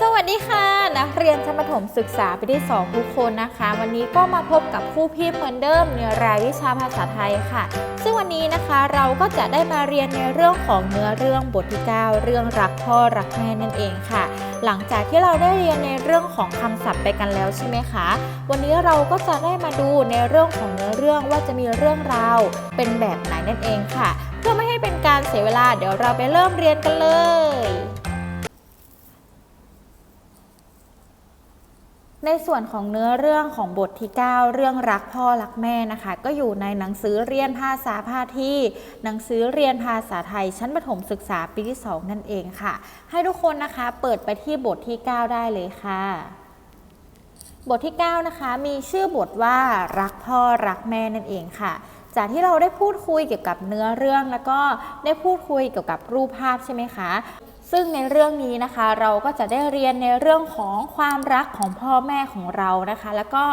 สวัสดีค่ะ นักเรียนชั้นประถมศึกษาปีที่ 2 ทุกคนนะคะ วันนี้ก็มาพบกับครูพิมพ์เหมือนเดิมในรายวิชาภาษาไทยค่ะ ซึ่งวันนี้นะคะเราก็จะได้มาเรียนในเรื่องของเนื้อเรื่องบทที่ 9 เรื่องรักพ่อรักแม่นั่นเองค่ะ หลังจากที่เราได้เรียนในเรื่องของคำศัพท์ไปกันแล้วใช่ไหมคะ วันนี้เราก็จะได้มาดูในเรื่องของเนื้อเรื่องว่าจะมีเรื่องราวเป็นแบบไหนนั่นเองค่ะ เพื่อไม่ให้เป็นการเสียเวลาเดี๋ยวเราไปเริ่มเรียนกันเลย ในส่วนของเนื้อเรื่องของบทที่ 9 เรื่องรักพ่อรักแม่นะคะ ก็อยู่ในหนังสือเรียนภาษาพาที่ หนังสือเรียนภาษาไทย ชั้นประถมศึกษาปีที่ 2 นั่นเองค่ะ ให้ทุกคนนะคะเปิดไปที่บทที่ 9 ได้เลยค่ะ บทที่ 9 นะคะมีชื่อบทว่ารักพ่อรักแม่นั่นเองค่ะจากที่เราได้พูดคุยเกี่ยวกับเนื้อเรื่องแล้วก็ได้พูดคุยเกี่ยวกับรูปภาพใช่ไหมคะ ซึ่งในเรื่องนี้นะคะเราก็จะได้เรียนในเรื่องของความรักของพ่อแม่ของเรานะคะ แล้วก็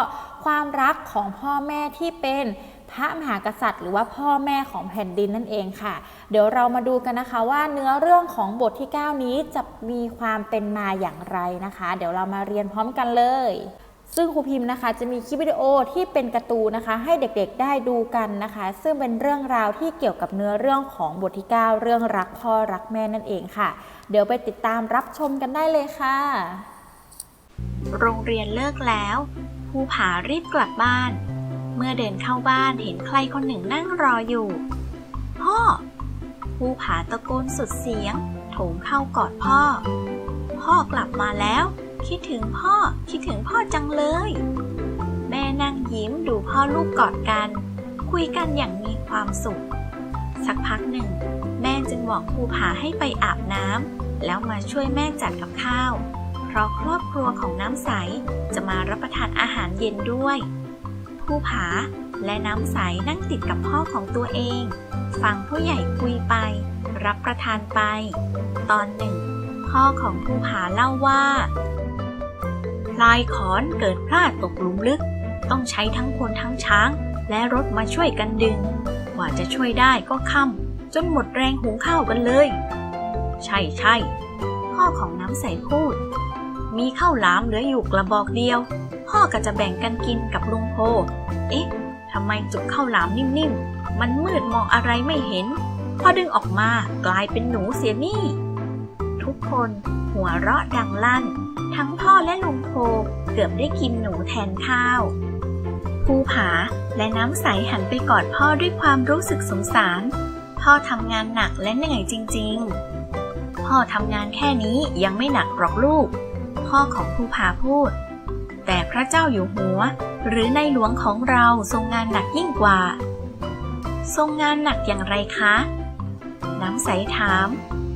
ความรักของพ่อแม่ที่เป็นพระมหากษัตริย์ หรือว่าพ่อแม่ของแผ่นดินนั่นเองค่ะ เดี๋ยวเรามาดูกันนะคะว่าเนื้อเรื่องของบทที่ 9 นี้จะมีความเป็นมาอย่างไรนะคะ เดี๋ยวเรามาเรียนพร้อมกันเลย ซึ่งครูพิมพ์นะคะจะมีคลิปวิดีโอที่เป็นการ์ตูนนะคะ ให้เด็กๆได้ดูกันนะคะ ซึ่งเป็นเรื่องราวที่เกี่ยวกับเนื้อเรื่องของบทที่ 9 เรื่องรักพ่อรักแม่นั่นเองค่ะ เดี๋ยวไปติดตามรับชมกันได้เลยค่ะ โรงเรียนเลิกแล้วภูผารีบกลับบ้าน เมื่อเดินเข้าบ้านเห็นใครคนหนึ่งนั่งรออยู่ พ่อภูผาตะโกนสุดเสียง โถงเข้ากอดพ่อ พ่อกลับมาแล้ว คิดถึงพ่อ คิดถึงพ่อจังเลย แม่นั่งยิ้มดูพ่อลูกกอดกัน คุยกันอย่างมีความสุข สักพักหนึ่ง แม่จึงบอกภูผาให้ไปอาบน้ำแล้วมาช่วยแม่จัดกับข้าว เพราะครอบครัวของน้ำใสจะมารับประทานอาหารเย็นด้วยผู้ผาและน้ำใสนั่งติดกับพ่อของตัวเอง ฟังผู้ใหญ่คุยไป รับประทานไป ตอนหนึ่ง พ่อของผู้ผาเล่าว่า ลายขอนเกิดพลาดตกหลุมลึก ต้องใช้ทั้งคนทั้งช้าง และรถมาช่วยกันดึง กว่าจะช่วยได้ก็ค่ำจนหมดแรงหุงข้าวกันเลย ใช่ใช่พ่อของน้ำใสพูด มีข้าวหลามเหลืออยู่กระบอกเดียว พ่อก็จะแบ่งกันกินกับลุงโพ เอ๊ะทำไมจุกข้าวหลามนิ่มๆ มันมืดมองอะไรไม่เห็น พอดึงออกมากลายเป็นหนูเสียนี่ ทุกคนหัวเราะดังลั่น ทั้งพ่อและลุงโพเกือบได้กินหนูแทนข้าว ภูผาและน้ำใสหันไปกอดพ่อด้วยความรู้สึกสงสาร พ่อทำงานหนักและเหนื่อยจริง ๆ พ่อทำงานแค่นี้ยังไม่หนักหรอกลูก พ่อของภูผาพูด แต่พระเจ้าอยู่หัว หรือในหลวงของเราทรงงานหนักยิ่งกว่า ทรงงานหนักอย่างไรคะ น้ำใสถาม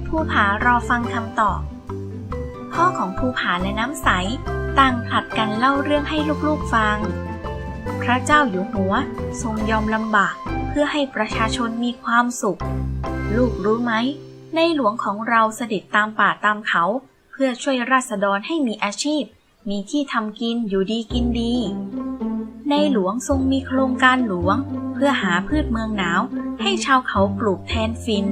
ภูผารอฟังคำตอบ พ่อของภูผาและน้ำใส ต่างผลัดกันเล่าเรื่องให้ลูกๆฟัง พระเจ้าอยู่หัวทรงยอมลำบากเพื่อให้ประชาชนมีความสุข ลูกรู้ไหม ในหลวงของเราเสด็จตามป่าตามเขา เพื่อช่วยราษฎรให้มีอาชีพ มีที่ทำกินอยู่ดีกินดี ในหลวงทรงมีโครงการหลวง เพื่อหาพืชเมืองหนาว ให้ชาวเขาปลูกแทนฟิน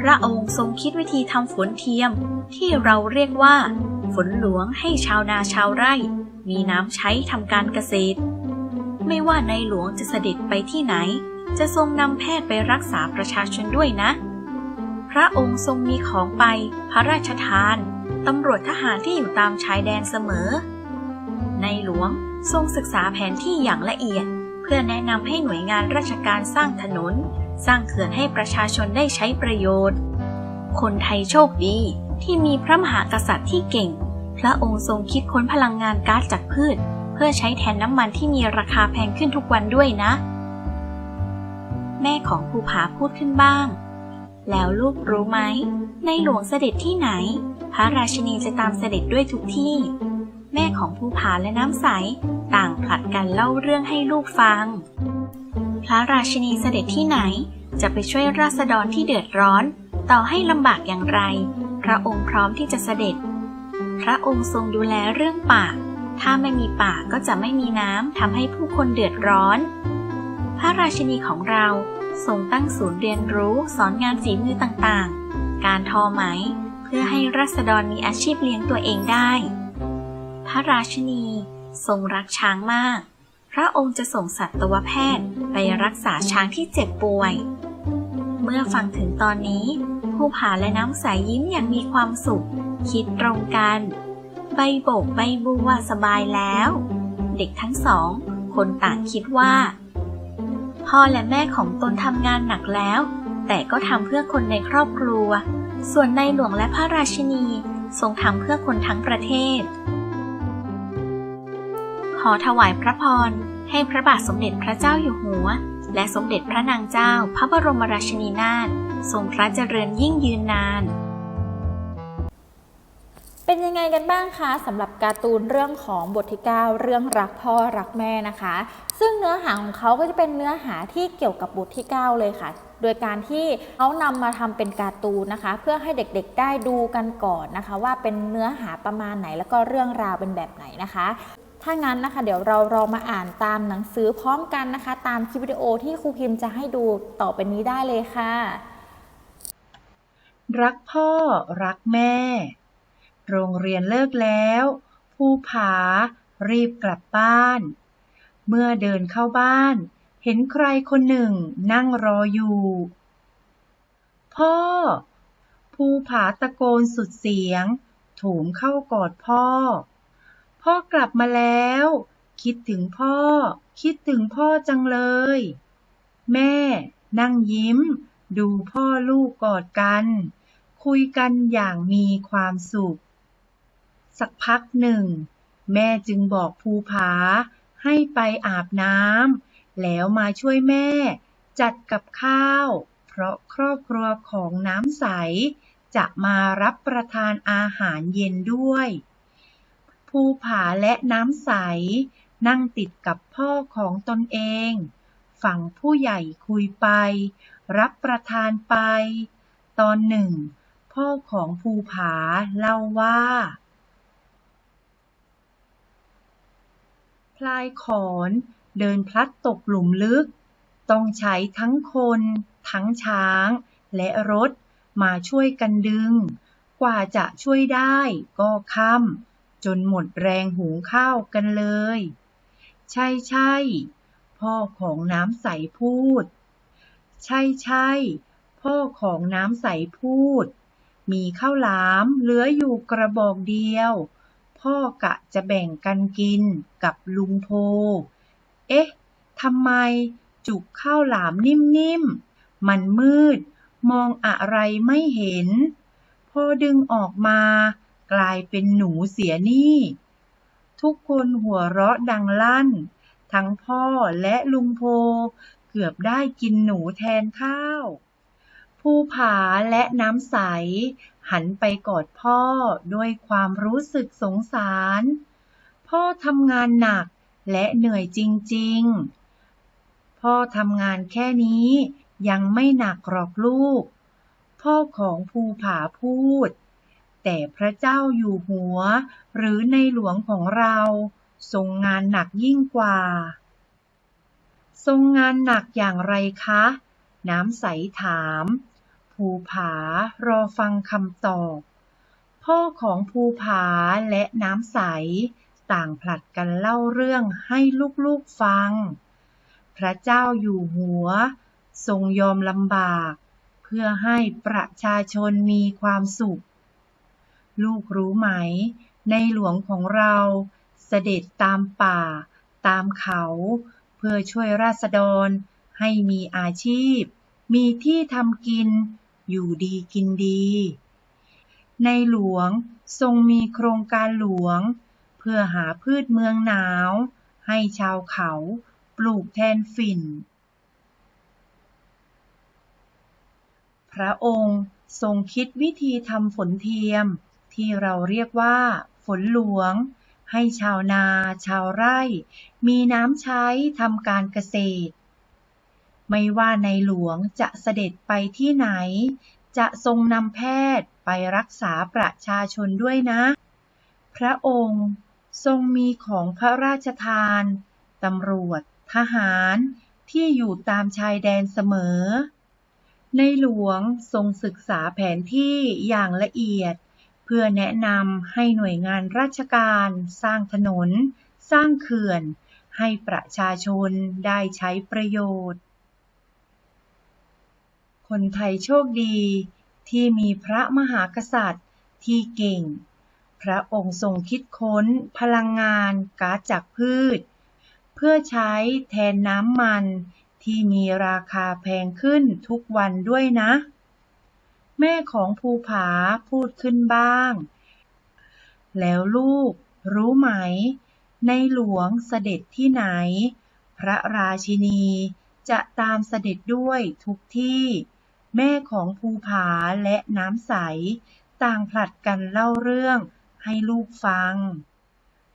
พระองค์ทรงคิดวิธีทำฝนเทียมที่เราเรียกว่า ฝนหลวงให้ชาวนาชาวไร่ มีน้ำใช้ทำการเกษตร ไม่ว่าในหลวงจะเสด็จไปที่ไหน จะทรงนำแพทย์ไปรักษาประชาชนด้วยนะ พระองค์ทรงมีของไปพระราชทานตำรวจทหารที่อยู่ตามชายแดนเสมอ ในหลวงทรงศึกษาแผนที่อย่างละเอียด เพื่อแนะนำให้หน่วยงานราชการสร้างถนน สร้างเขื่อนให้ประชาชนได้ใช้ประโยชน์ คนไทยโชคดีที่มีพระมหากษัตริย์ที่เก่ง พระองค์ทรงคิดค้นพลังงานก๊าซจากพืช เพื่อใช้แทนน้ำมันที่มีราคาแพงขึ้นทุกวันด้วยนะ แม่ของภูผาพูดขึ้นบ้าง แล้วลูกรู้ไหม ในหลวงเสด็จที่ไหน พระราชินีจะตามเสด็จด้วยทุกที่ แม่ของภูผาและน้ำใส ต่างผลัดกันเล่าเรื่องให้ลูกฟัง พระราชินีเสด็จที่ไหน จะไปช่วยราษฎรที่เดือดร้อน ต่อให้ลำบากอย่างไร พระองค์พร้อมที่จะเสด็จ พระองค์ทรงดูแลเรื่องป่า ถ้าไม่มีป่าก็จะไม่มีน้ำทำให้ผู้คนเดือดร้อน พระราชินีของเราทรงตั้งศูนย์เรียนรู้สอนงานฝีมือต่างๆ การทอไหม เพื่อให้รัษฎรมีอาชีพเลี้ยงตัวเองได้ พระราชินีทรงรักช้างมาก ระองค์จะส่งสัตวแพทย์ไปรักษาช้างที่เจ็บป่วย เมื่อฟังถึงตอนนี้ผู้ผาและน้ำใสยยิ้มอย่างมีความสุข คิดตรงกัน ใบโบกใบบัวสบายแล้ว เด็กทั้งสอง คนต่างคิดว่า พ่อและแม่ของตนทำงานหนักแล้ว แต่ก็ทำเพื่อคนในครอบครัว ส่วนในหลวงและพระราชินีทรงทำเพื่อคนทั้งประเทศ อถวายพระพร ให้พระบาทสมเด็จพระเจ้าอยู่หัว และสมเด็จพระนางเจ้าพระบรมราชินีนาถทรงพระเจริญยิ่งยืนนาน เป็นยังไงกันบ้างคะสำหรับการ์ตูนเรื่องของบทที่ 9 เรื่องรักพ่อรักแม่นะคะ ซึ่งเนื้อหาของเขาก็จะเป็นเนื้อหาที่เกี่ยวกับบทที่ 9 เลยค่ะโดยการที่เขานำมาทำเป็นการ์ตูนนะคะ เพื่อให้เด็กๆได้ดูกันก่อนนะคะ ว่าเป็นเนื้อหาประมาณไหนแล้วก็เรื่องราวเป็นแบบไหนนะคะ ถ้างั้นนะคะ เดี๋ยวเราลองมาอ่านตามหนังสือพร้อมกันนะคะ ตามคลิปวิดีโอที่ครูพิมพ์จะให้ดูต่อไปนี้ได้เลยค่ะ รักพ่อ รักแม่ โรงเรียนเลิกแล้ว ผู้ผา รีบกลับบ้าน เมื่อเดินเข้าบ้าน เห็นใครคนหนึ่งนั่งรออยู่ พ่อผู้ผาตะโกนสุดเสียงโถมเข้ากอดพ่อ พ่อกลับมาแล้ว คิดถึงพ่อ คิดถึงพ่อจังเลย แม่ นั่งยิ้ม ดูพ่อลูกกอดกัน คุยกันอย่างมีความสุข สักพักหนึ่ง แม่จึงบอกภูผา ให้ไปอาบน้ำแล้วมาช่วยแม่ จัดกับข้าว เพราะครอบครัวของน้ำใสจะมารับประทานอาหารเย็นด้วย ภูผาและน้ำใส นั่งติดกับพ่อของตนเอง ฝั่งผู้ใหญ่คุยไป รับประทานไป ตอนหนึ่ง พ่อของภูผาเล่าว่าพลายขอนเดินพลัดตกหลุมลึก ต้องใช้ทั้งคน ทั้งช้าง และรถมาช่วยกันดึง กว่าจะช่วยได้ก็ค่ำ จนหมดแรงหุงข้าวกันเลย ใช่ใช่พ่อของน้ำใสพูด ใช่ใช่พ่อของน้ำใสพูด มีข้าวหลามเหลืออยู่กระบอกเดียว พ่อกะจะแบ่งกันกินกับลุงโพ เอ๊ะทำไมจุกข้าวหลามนิ่มๆ มันมืด มองอะไรไม่เห็น พอดึงออกมา กลายเป็นหนูเสียนี่ทุกคนหัวเราะดังลั่น ทั้งพ่อและลุงโพ เกือบได้กินหนูแทนข้าว ภูผาและน้ำใส หันไปกอดพ่อด้วยความรู้สึกสงสาร พ่อทำงานหนักและเหนื่อยจริง ๆ พ่อทำงานแค่นี้ยังไม่หนักหรอกลูก พ่อของภูผาพูด แต่พระเจ้าอยู่หัว หรือในหลวงของเราทรงงานหนักยิ่งกว่า ทรงงานหนักอย่างไรคะ น้ำใสถาม ภูผารอฟังคำตอบ พ่อของภูผาและน้ำใส ต่างผลัดกันเล่าเรื่องให้ลูกๆฟัง พระเจ้าอยู่หัว ทรงยอมลำบาก เพื่อให้ประชาชนมีความสุข ลูกรู้ไหม ในหลวงของเราเสด็จตามป่า ตามเขา เพื่อช่วยราษฎร ให้มีอาชีพ มีที่ทำกิน อยู่ดีกินดี ในหลวงทรงมีโครงการหลวง เพื่อหาพืชเมืองหนาว ให้ชาวเขาปลูกแทนฝิ่น พระองค์ทรงคิดวิธีทำฝนเทียม ที่เราเรียกว่า ฝนหลวง ให้ชาวนา ชาวไร่ มีน้ำใช้ทำการเกษตร ไม่ว่าในหลวงจะเสด็จไปที่ไหน จะทรงนำแพทย์ไปรักษาประชาชนด้วยนะ พระองค์ทรงมีของพระราชทานตำรวจ ทหารที่อยู่ตามชายแดนเสมอ ในหลวงทรงศึกษาแผนที่อย่างละเอียด เพื่อแนะนำให้หน่วยงานราชการ สร้างถนน สร้างเขื่อน ให้ประชาชนได้ใช้ประโยชน์ คนไทยโชคดีที่มีพระมหากษัตริย์ที่เก่ง พระองค์ทรงคิดค้นพลังงานก๊าซจากพืช เพื่อใช้แทนน้ำมันที่มีราคาแพงขึ้นทุกวันด้วยนะ แม่ของภูผาพูดขึ้นบ้าง แล้วลูกรู้ไหม ในหลวงเสด็จที่ไหน พระราชินีจะตามเสด็จด้วยทุกที่ แม่ของภูผาและน้ำใส ต่างผลัดกันเล่าเรื่องให้ลูกฟัง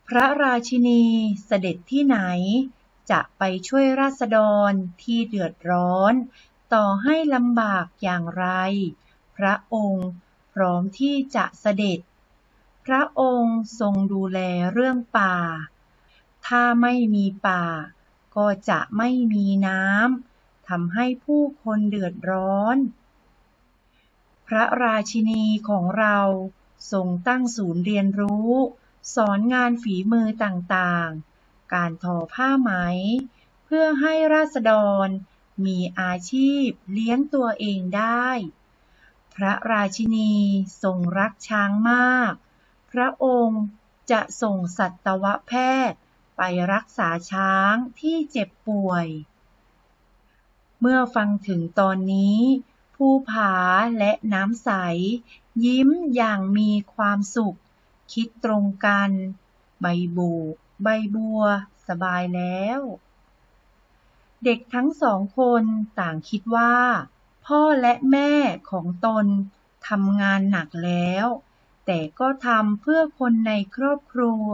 พระราชินีเสด็จที่ไหน จะไปช่วยราษฎรที่เดือดร้อน ต่อให้ลำบากอย่างไร พระองค์พร้อมที่จะเสด็จ พระองค์ทรงดูแลเรื่องป่า ถ้าไม่มีป่า ก็จะไม่มีน้ำทำให้ผู้คนเดือดร้อน พระราชินีของเราทรงตั้งศูนย์เรียนรู้ สอนงานฝีมือต่างๆ การทอผ้าไหม เพื่อให้ราษฎรมีอาชีพเลี้ยงตัวเองได้ พระราชินีทรงรักช้างมาก พระองค์จะส่งสัตวแพทย์ไปรักษาช้างที่เจ็บป่วย เมื่อฟังถึงตอนนี้ภูผาและน้ำใส ยิ้มอย่างมีความสุข คิดตรงกัน ใบบูใบบัว สบายแล้ว เด็กทั้งสองคนต่างคิดว่า พ่อและแม่ของตนทำงานหนักแล้ว แต่ก็ทำเพื่อคนในครอบครัว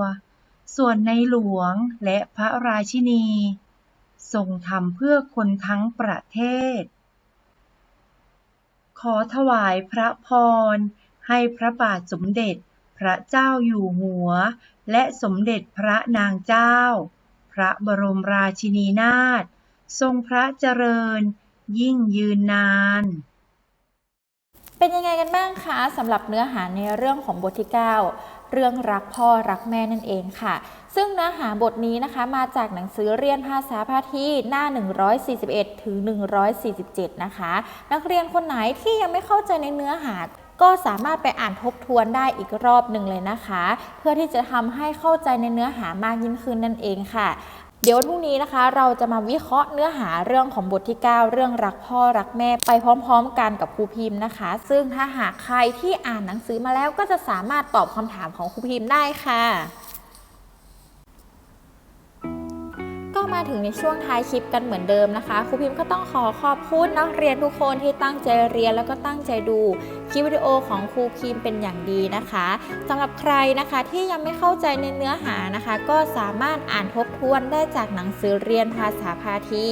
ส่วนในหลวงและพระราชินี ทรงทำเพื่อคนทั้งประเทศ ขอถวายพระพร ให้พระบาทสมเด็จพระเจ้าอยู่หัว และสมเด็จพระนางเจ้า พระบรมราชินีนาถทรงพระเจริญ ยิ่งยืนนาน เป็นยังไงกันบ้างคะสำหรับเนื้อหาในเรื่องของบทที่ 9 เรื่องรักพ่อรักแม่นั่นเองค่ะ ซึ่งเนื้อหาบทนี้นะคะมาจากหนังสือเรียนภาษาพาที่หน้า 141 ถึง 147 นะคะ นักเรียนคนไหนที่ยังไม่เข้าใจในเนื้อหาก็สามารถไปอ่านทบทวนได้อีกรอบหนึ่งเลยนะคะ เพื่อที่จะทำให้เข้าใจในเนื้อหามากยิ่งขึ้นนั่นเองค่ะ เดี๋ยววันพรุ่งนี้นะคะ เราจะมาวิเคราะห์เนื้อหาเรื่องของบทที่ 9 เรื่องรักพ่อรักแม่ไปพร้อมๆ กันกับครูพิมพ์นะคะ ซึ่งถ้าหากใครที่อ่านหนังสือมาแล้วก็จะสามารถตอบคำถามของครูพิมพ์ได้ค่ะ ก็มาถึงในช่วงท้ายคลิปกันเหมือนเดิมนะคะ ครูพิมพ์ก็ต้องขอขอบคุณนักเรียนทุกคนที่ตั้งใจเรียนแล้วก็ตั้งใจดูคลิปวิดีโอของครูพิมพ์เป็นอย่างดีนะคะสำหรับใครนะคะที่ยังไม่เข้าใจในเนื้อหานะคะ ก็สามารถอ่านทบทวนได้จากหนังสือเรียนภาษาพาที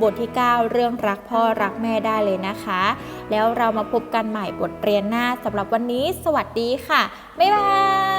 บทที่ 9 เรื่องรักพ่อรักแม่ได้เลยนะคะ แล้วเรามาพบกันใหม่บทเรียนหน้าสำหรับวันนี้ สวัสดีค่ะ บ๊ายบาย